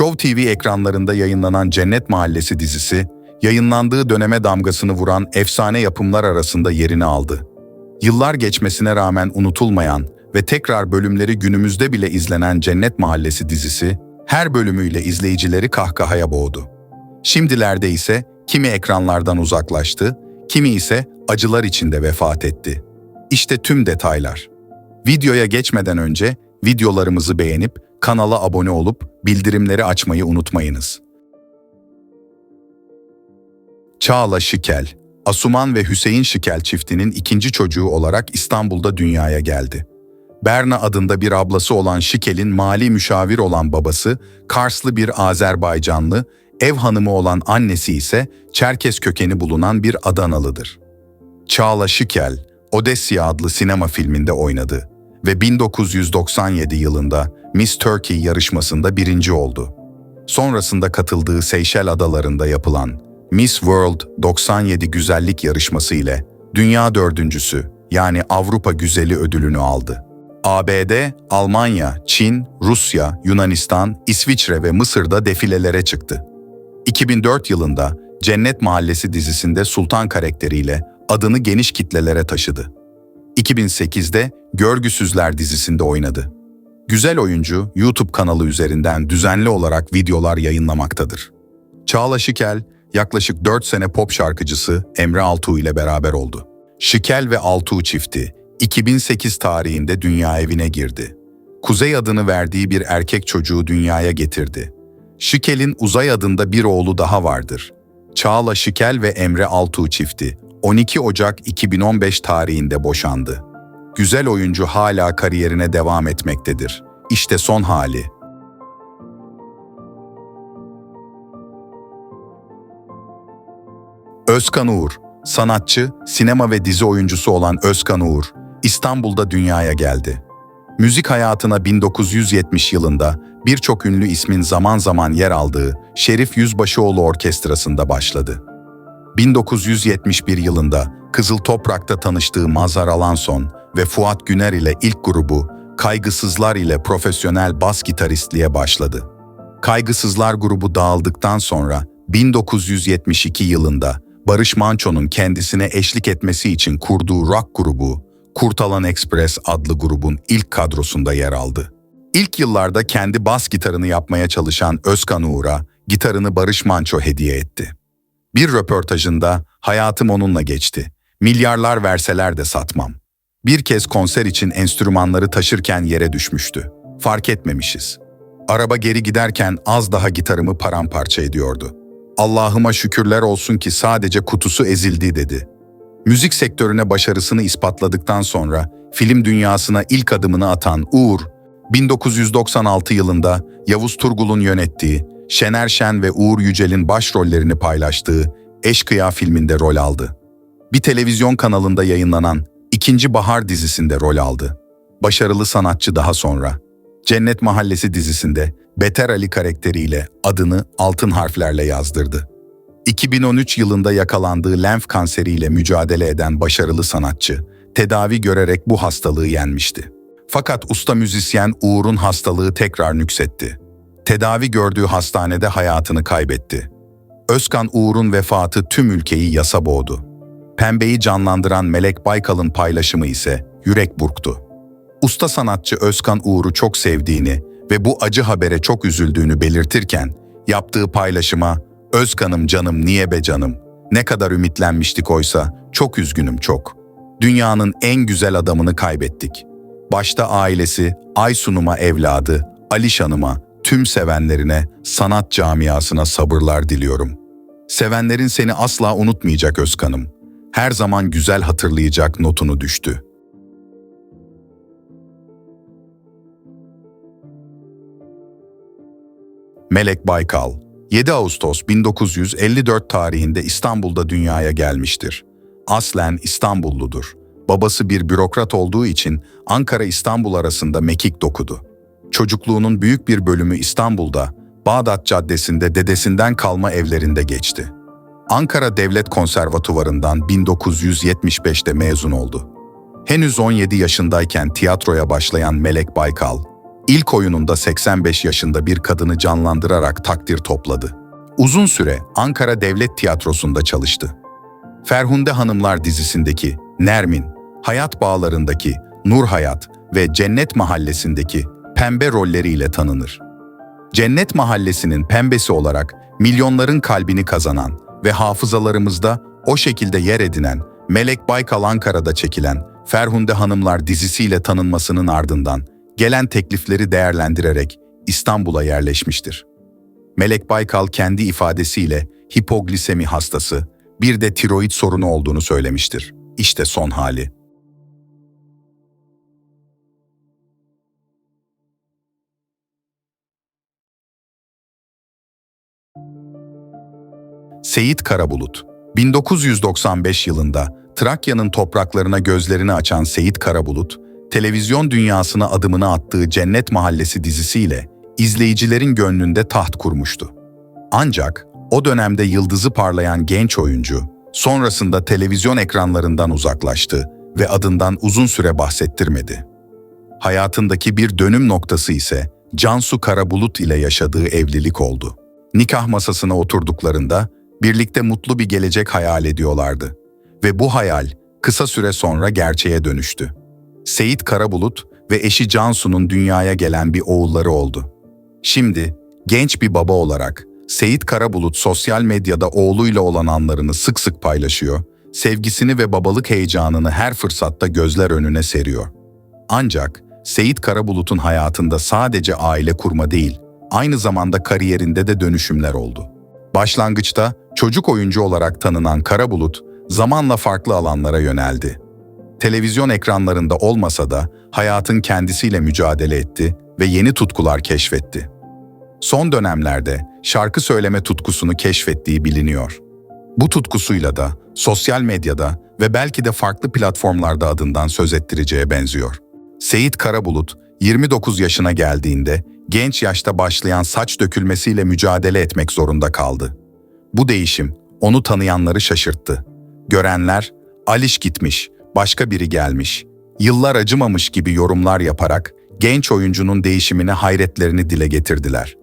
Show TV ekranlarında yayınlanan Cennet Mahallesi dizisi, yayınlandığı döneme damgasını vuran efsane yapımlar arasında yerini aldı. Yıllar geçmesine rağmen unutulmayan ve tekrar bölümleri günümüzde bile izlenen Cennet Mahallesi dizisi, her bölümüyle izleyicileri kahkahaya boğdu. Şimdilerde ise kimi ekranlardan uzaklaştı, kimi ise acılar içinde vefat etti. İşte tüm detaylar. Videoya geçmeden önce videolarımızı beğenip kanala abone olup bildirimleri açmayı unutmayınız. Çağla Şikel, Asuman ve Hüseyin Şikel çiftinin ikinci çocuğu olarak İstanbul'da dünyaya geldi. Berna adında bir ablası olan Şikel'in mali müşavir olan babası, Karslı bir Azerbaycanlı, ev hanımı olan annesi ise Çerkes kökeni bulunan bir Adanalıdır. Çağla Şikel, Odesya adlı sinema filminde oynadı ve 1997 yılında Miss Turkey yarışmasında birinci oldu. Sonrasında katıldığı Seyşel Adaları'nda yapılan Miss World 97 güzellik yarışması ile dünya dördüncüsü yani Avrupa Güzeli ödülünü aldı. ABD, Almanya, Çin, Rusya, Yunanistan, İsviçre ve Mısır'da defilelere çıktı. 2004 yılında Cennet Mahallesi dizisinde Sultan karakteriyle adını geniş kitlelere taşıdı. 2008'de Görgüsüzler dizisinde oynadı. Güzel oyuncu YouTube kanalı üzerinden düzenli olarak videolar yayınlamaktadır. Çağla Şikel, yaklaşık 4 sene pop şarkıcısı Emre Altuğ ile beraber oldu. Şikel ve Altuğ çifti 2008 tarihinde dünya evine girdi. Kuzey adını verdiği bir erkek çocuğu dünyaya getirdi. Şikel'in Uzay adında bir oğlu daha vardır. Çağla Şikel ve Emre Altuğ çifti 12 Ocak 2015 tarihinde boşandı. Güzel oyuncu hala kariyerine devam etmektedir. İşte son hali. Özkan Uğur, sanatçı, sinema ve dizi oyuncusu olan Özkan Uğur, İstanbul'da dünyaya geldi. Müzik hayatına 1970 yılında birçok ünlü ismin zaman zaman yer aldığı Şerif Yüzbaşıoğlu Orkestrası'nda başladı. 1971 yılında Kızıl Toprak'ta tanıştığı Mazhar Alanson ve Fuat Güner ile ilk grubu Kaygısızlar ile profesyonel bas gitaristliğe başladı. Kaygısızlar grubu dağıldıktan sonra 1972 yılında Barış Manço'nun kendisine eşlik etmesi için kurduğu rock grubu Kurtalan Express adlı grubun ilk kadrosunda yer aldı. İlk yıllarda kendi bas gitarını yapmaya çalışan Özkan Uğur'a gitarını Barış Manço hediye etti. Bir röportajında hayatım onunla geçti. Milyarlar verseler de satmam. Bir kez konser için enstrümanları taşırken yere düşmüştü. Fark etmemişiz. Araba geri giderken az daha gitarımı paramparça ediyordu. Allah'ıma şükürler olsun ki sadece kutusu ezildi dedi. Müzik sektörüne başarısını ispatladıktan sonra film dünyasına ilk adımını atan Uğur, 1996 yılında Yavuz Turgul'un yönettiği, Şener Şen ve Uğur Yücel'in başrollerini paylaştığı Eşkıya filminde rol aldı. Bir televizyon kanalında yayınlanan İkinci Bahar dizisinde rol aldı. Başarılı sanatçı daha sonra Cennet Mahallesi dizisinde Beter Ali karakteriyle adını altın harflerle yazdırdı. 2013 yılında yakalandığı lenf kanseriyle mücadele eden başarılı sanatçı, tedavi görerek bu hastalığı yenmişti. Fakat usta müzisyen Uğur'un hastalığı tekrar nüksetti. Tedavi gördüğü hastanede hayatını kaybetti. Özkan Uğur'un vefatı tüm ülkeyi yasa boğdu. Pembeyi canlandıran Melek Baykal'ın paylaşımı ise yürek burktu. Usta sanatçı Özkan Uğur'u çok sevdiğini ve bu acı habere çok üzüldüğünü belirtirken, yaptığı paylaşıma Özkan'ım canım niye be canım, ne kadar ümitlenmiştik oysa, çok üzgünüm çok. Dünyanın en güzel adamını kaybettik. Başta ailesi, Aysun'uma evladı, Alişan'ıma, tüm sevenlerine, sanat camiasına sabırlar diliyorum. Sevenlerin seni asla unutmayacak Özkan'ım. Her zaman güzel hatırlayacak notunu düştü. Melek Baykal 7 Ağustos 1954 tarihinde İstanbul'da dünyaya gelmiştir. Aslen İstanbulludur. Babası bir bürokrat olduğu için Ankara-İstanbul arasında mekik dokudu. Çocukluğunun büyük bir bölümü İstanbul'da, Bağdat Caddesi'nde dedesinden kalma evlerinde geçti. Ankara Devlet Konservatuvarı'ndan 1975'te mezun oldu. Henüz 17 yaşındayken tiyatroya başlayan Melek Baykal, İlk oyununda 85 yaşında bir kadını canlandırarak takdir topladı. Uzun süre Ankara Devlet Tiyatrosu'nda çalıştı. Ferhunde Hanımlar dizisindeki Nermin, Hayat Bağlarındaki Nur Hayat ve Cennet Mahallesi'ndeki Pembe rolleriyle tanınır. Cennet Mahallesi'nin pembesi olarak milyonların kalbini kazanan ve hafızalarımızda o şekilde yer edinen Melek Baykal Ankara'da çekilen Ferhunde Hanımlar dizisiyle tanınmasının ardından gelen teklifleri değerlendirerek İstanbul'a yerleşmiştir. Melek Baykal kendi ifadesiyle hipoglisemi hastası, bir de tiroid sorunu olduğunu söylemiştir. İşte son hali. Seyit Karabulut 1995 yılında Trakya'nın topraklarına gözlerini açan Seyit Karabulut, televizyon dünyasına adımını attığı Cennet Mahallesi dizisiyle izleyicilerin gönlünde taht kurmuştu. Ancak o dönemde yıldızı parlayan genç oyuncu, sonrasında televizyon ekranlarından uzaklaştı ve adından uzun süre bahsettirmedi. Hayatındaki bir dönüm noktası ise Cansu Karabulut ile yaşadığı evlilik oldu. Nikah masasına oturduklarında birlikte mutlu bir gelecek hayal ediyorlardı. Ve bu hayal kısa süre sonra gerçeğe dönüştü. Seyit Karabulut ve eşi Cansu'nun dünyaya gelen bir oğulları oldu. Şimdi genç bir baba olarak Seyit Karabulut sosyal medyada oğluyla olan anlarını sık sık paylaşıyor, sevgisini ve babalık heyecanını her fırsatta gözler önüne seriyor. Ancak Seyit Karabulut'un hayatında sadece aile kurma değil, aynı zamanda kariyerinde de dönüşümler oldu. Başlangıçta çocuk oyuncu olarak tanınan Karabulut, zamanla farklı alanlara yöneldi. Televizyon ekranlarında olmasa da hayatın kendisiyle mücadele etti ve yeni tutkular keşfetti. Son dönemlerde şarkı söyleme tutkusunu keşfettiği biliniyor. Bu tutkusuyla da sosyal medyada ve belki de farklı platformlarda adından söz ettireceğe benziyor. Seyit Karabulut 29 yaşına geldiğinde genç yaşta başlayan saç dökülmesiyle mücadele etmek zorunda kaldı. Bu değişim onu tanıyanları şaşırttı. Görenler, Aliş gitmiş, başka biri gelmiş, yıllar acımamış gibi yorumlar yaparak genç oyuncunun değişimine hayretlerini dile getirdiler.